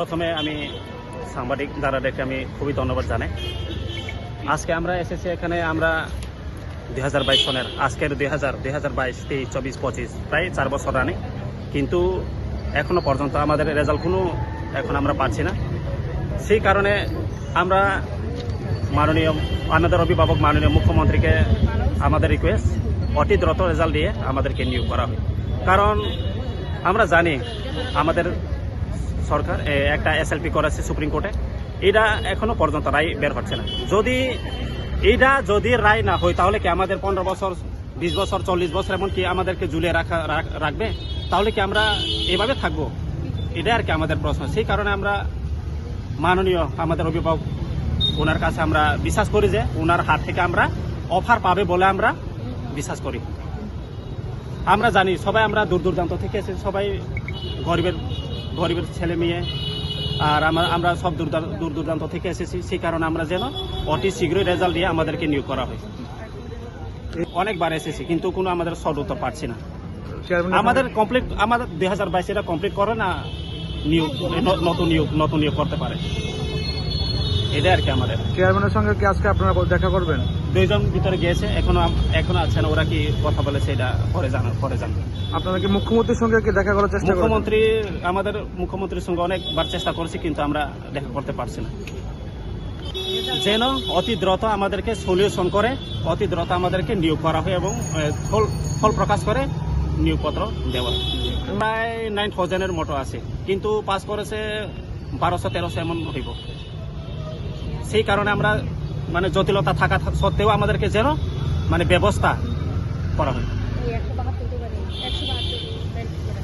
প্রথমে আমি সাংবাদিক দাদাদেরকে আমি খুবই ধন্যবাদ জানাই। আজকে আমরা এসেছি এখানে, আমরা দুই হাজার বাইশ সনের, আজকের দুই হাজার দুই হাজার বাইশ, তেইশ, চব্বিশ, পঁচিশ, প্রায় চার বছর রানে কিন্তু এখনও পর্যন্ত আমাদের রেজাল্ট কোনো এখন আমরা পাচ্ছি না। সেই কারণে আমরা মাননীয় আমাদের অভিভাবক মাননীয় মুখ্যমন্ত্রীকে আমাদের রিকোয়েস্ট অতি দ্রুত রেজাল্ট দিয়ে আমাদেরকে নিয়োগ করা হয় কারণ আমরা জানি আমাদের সরকার একটা এসএলপি করেছে সুপ্রিম কোর্টে। এটা এখনও পর্যন্ত রায় বের হচ্ছে না। যদি এইটা যদি রায় না হয়, তাহলে কি আমাদের পনেরো বছর, বিশ বছর, চল্লিশ বছর এমনকি আমাদেরকে ঝুলিয়ে রাখা, রাখ- রাখবে? তাহলে কি আমরা এভাবে থাকব? এটা আর কি আমাদের প্রশ্ন। সেই কারণে আমরা মাননীয় আমাদের অভিভাবক, ওনার কাছে আমরা বিশ্বাস করি যে ওনার হাত থেকে আমরা অফার পাবে বলে আমরা বিশ্বাস করি। আমরা জানি সবাই আমরা দূর দূরদান্ত থেকে এসে সবাই গরিবের গরিবের ছেলে মেয়ে আর আমরা আমরা সব দূর দূর- দূর দূরান্ত থেকে এসেছি সেই কারণে আমরা যেন অতি শীঘ্রই রেজাল্ট দিয়ে আমাদেরকে নিয়োগ করা হয়। অনেকবার এসেছি কিন্তু কোনো আমাদের সদ উত্তর পাচ্ছি না। আমাদের কমপ্লিট আমাদের দুই হাজার বাইশ এটা কমপ্লিট করে না নিয়োগ নতুন নিয়োগ নতুন নিয়োগ করতে পারে। এটা আর কি আমাদের। চেয়ারম্যানের সঙ্গে কি আজকে আপনারা দেখা করবেন? দুইজন ভিতরে গিয়েছে এখনও এখনও আছেন ওরা কি কথা বলেছে এটা পরে জানার পরে জানবেন আপনারা কি মুখ্যমন্ত্রীর সঙ্গে কি দেখা করার চেষ্টা মুখ্যমন্ত্রী আমাদের মুখ্যমন্ত্রীর সঙ্গে অনেকবার চেষ্টা করেছি কিন্তু আমরা দেখা করতে পারছি না। যেন অতি দ্রুত আমাদেরকে সলিউশন করে অতি দ্রুত আমাদেরকে নিয়োগ করা হয় এবং ফল ফল প্রকাশ করে নিয়োগপত্র দেওয়া। প্রায় নাইন থাউজেন্ডের মতো আছে কিন্তু পাস করেছে বারোশো তেরোশো এমন হইব। সেই কারণে আমরা মানে জটিলতা থাকা সত্ত্বেও আমাদেরকে যেন মানে ব্যবস্থা করা হয়।